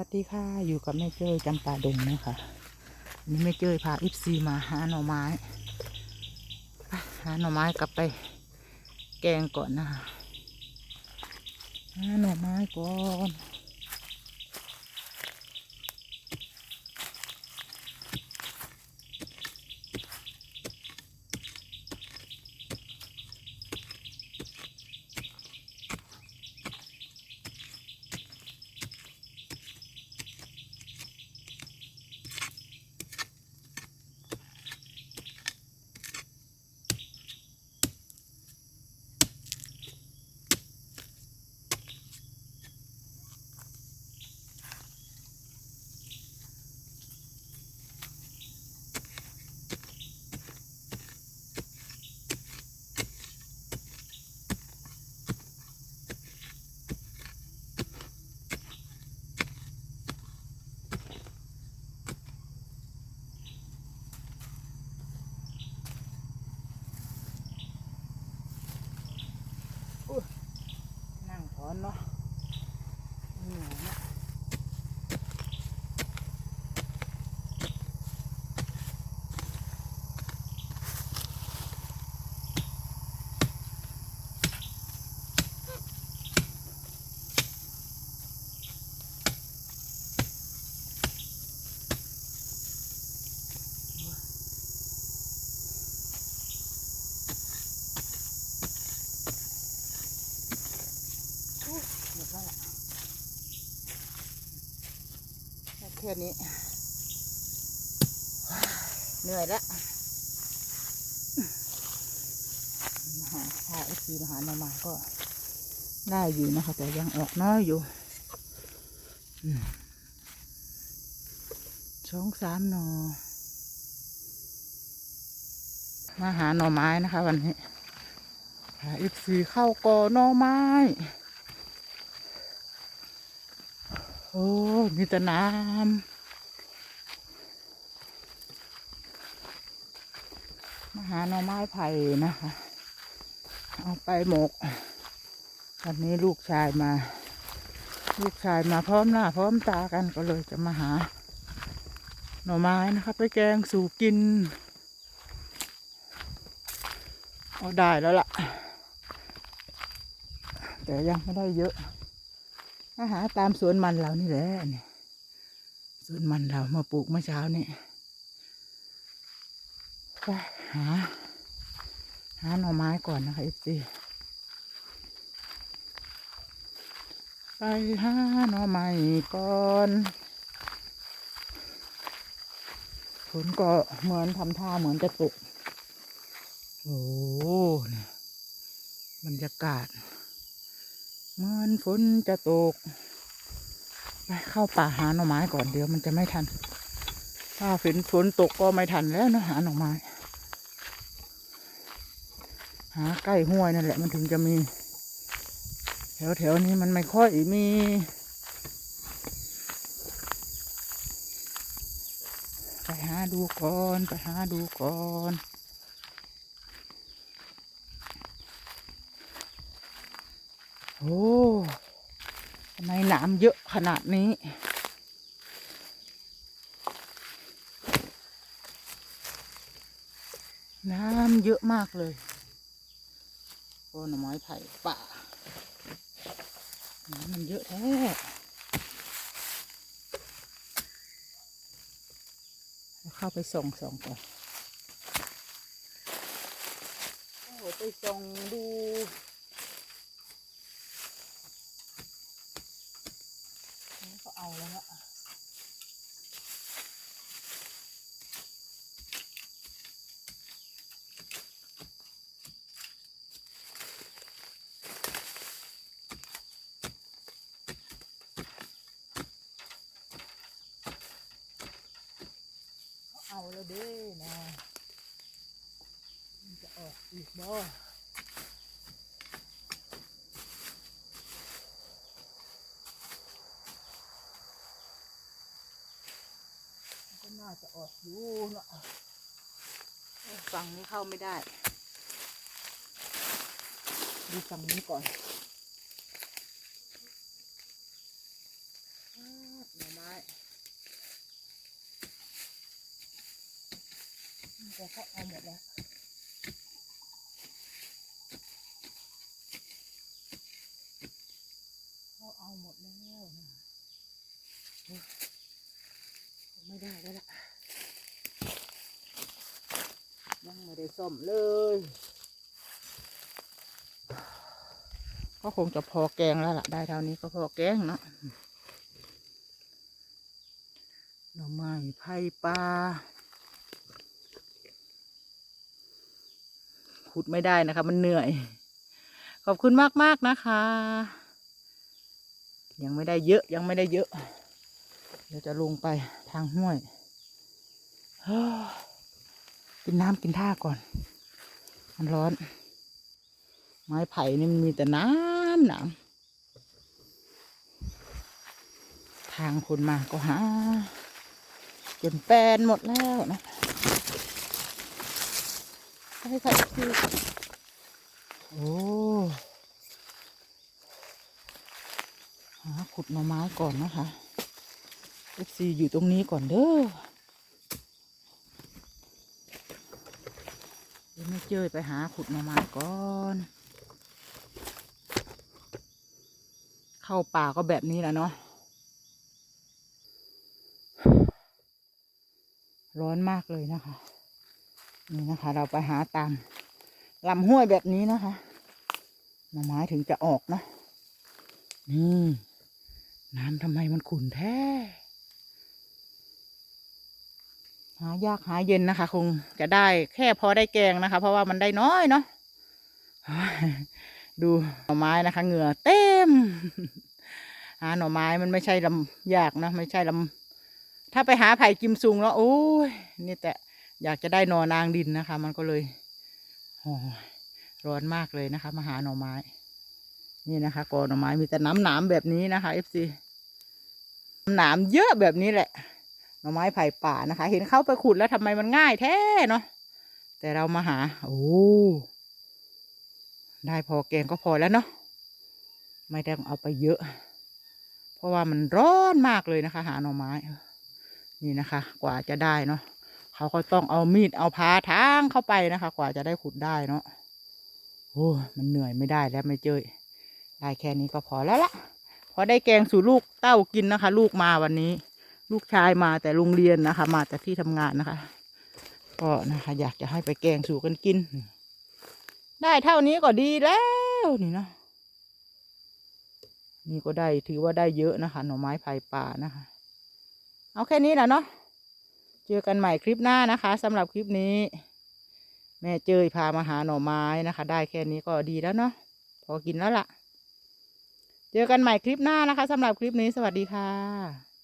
วัสดีค่ะ อยู่กับแม่เจ้ยจำปาดงนะคะนี่แม่เจ้ยพาอิฟซีมาหาหน่อไม้ หาหน่อไม้กลับไป แกงก่อนนะคะหาหน่อไม้ก่อน แค่ยนี้ เหนื่อยแล้วมาหาพาไอซีมาหาหน่อไม้ก็ได้อยู่นะคะ แต่ยังออกน้อยอยู่สองสามหนอมาหาหน่อไม้นะคะ วันนี้พาไอซีเข้ากอหน่อไม้ โอ้ มีแต่น้ำมาหาหน่อไม้ไผ่นะคะ เอาไปหมก วันนี้ลูกชายมา ลูกชายมาพร้อมหน้า พร้อมตากันก็เลยจะมาหา หน่อไม้นะคะไปแกงสู่กิน เอาได้แล้วล่ะ แต่ยังไม่ได้เยอะ มาหาตามสวนมันเรานี่แหละนี่สวนมันเรามาปลูกเมื่อเช้านี่ไปหา หาหน่อไม้ก่อนนะคะเอฟซีไปหาหน่อไม้ก่อนฝนก็เหมือนทำท่าเหมือนจะตกโอ้บรรยากาศ เหมือนฝนจะตก ไปเข้าป่าหาหน่อไม้ก่อนเดี๋ยวมันจะไม่ทัน ถ้าฝนฝนตกก็ไม่ทันแล้วนะหาหน่อไม้ หาใกล้ห้วยนั่นแหละมันถึงจะมี แถวแถวๆนี้มันไม่ค่อยมีไปหาดูก่อน ไปหาดูก่อน โอ้ทำไมนามเยอะขนาดนี้น้ำเยอะมากเลย โอ้หน่อไม้ไผ่ป่า น้ำมันเยอะแท้เข้าไปส่องส่องก่อน โอ้ไปส่องดู นี่ก็ เอาแล้วอะเอาแล้วเด้นะมันจะออกอีกบ่ จะออกอยู่เนาะฝั่งนี้เข้าไม่ได้ ดูฝั่งนี้ก่อนหน่อไม้แต่ก็เอาหมดแล้ว ยังไม่ได้ซ่อมเลยก็คงจะพอแกงแล้วล่ะ ได้เท่านี้ก็พอแกงเนาะหน่อไม้ไผ่ปลาขุดไม่ได้นะคะ มันเหนื่อย ขอบคุณมากมากนะคะ ยังไม่ได้เยอะยังไม่ได้เยอะ เดี๋ยวจะลงไปทางห้วย กินน้ำกินท่าก่อน มันร้อน ไม้ไผ่นี่มันมีแต่น้ำหนามทางคนมาก็หาจนแปลนหมดแล้วนะใช่ค่ะคือโอ้หาขุดหน่อไม้ก่อนนะคะเอฟซีอยู่ตรงนี้ก่อนเด้อ เดี๋ยไม่เจอไปหาขุดหน่อไม้ก่อน เข้าป่าก็แบบนี้แหละเนาะ ร้อนมากเลยนะคะ นี่นะคะ เราไปหาตามลำห้วยแบบนี้นะคะ หน่อไม้ถึงจะออกเนาะ นี่ น้ำทำไมมันขุ่นแท้ หายากหาเย็นนะคะ คงจะได้แค่พอได้แกงนะคะ เพราะว่ามันได้น้อยเนาะดูหน่อไม้นะคะเหงื่อเต็มหาหน่อไม้มันไม่ใช่ลำยากนะไม่ใช่ลำถ้าไปหาไผ่กิมซุงแล้วโอ้ยนี่แต่อยากจะได้หนอนางดินนะคะ มันก็เลยโอ้ร้อนมากเลยนะคะ มาหาหน่อไม้ นี่นะคะกอหน่อไม้มีแต่น้ำหนามแบบนี้นะคะเอฟซีหนามเยอะแบบนี้แหละ น่อไม้ไผ่ป่านะคะ เห็นเขาไปขุดแล้วทำไมมันง่ายแท้เนาะแต่เรามาหา โอ้ได้พอแกงก็พอแล้วเนาะไม่ต้องเอาไปเยอะ เพราะว่ามันร้อนมากเลยนะคะ หาหน่อไม้นี่นะคะ กว่าจะได้เนาะเขาก็ต้องเอามีดเอาพาทางเข้าไปนะคะ กว่าจะได้ขุดได้เนาะโอ้มันเหนื่อยไม่ได้แล้วไม่เจอได้แค่นี้ก็พอแล้วละพอได้แกงสู่ลูกเต้ากินนะคะ ลูกมาวันนี้ ลูกชายมาแต่โรงเรียนนะคะ มาแต่ที่ทำงานนะคะ ก็นะคะ อยากจะให้ไปแกงสู่กันกิน ได้เท่านี้ก็ดีแล้วนี่เนาะนี่ก็ได้ถือว่าได้เยอะนะคะ หน่อไม้ไผ่ป่านะคะ เอาแค่นี้แหละเนาะเจอกันใหม่คลิปหน้านะคะสำหรับคลิปนี้ แม่เจยพามาหาหน่อไม้นะคะ ได้แค่นี้ก็ดีแล้วเนาะพอกินแล้วล่ะ เจอกันใหม่คลิปหน้านะคะสำหรับคลิปนี้สวัสดีค่ะ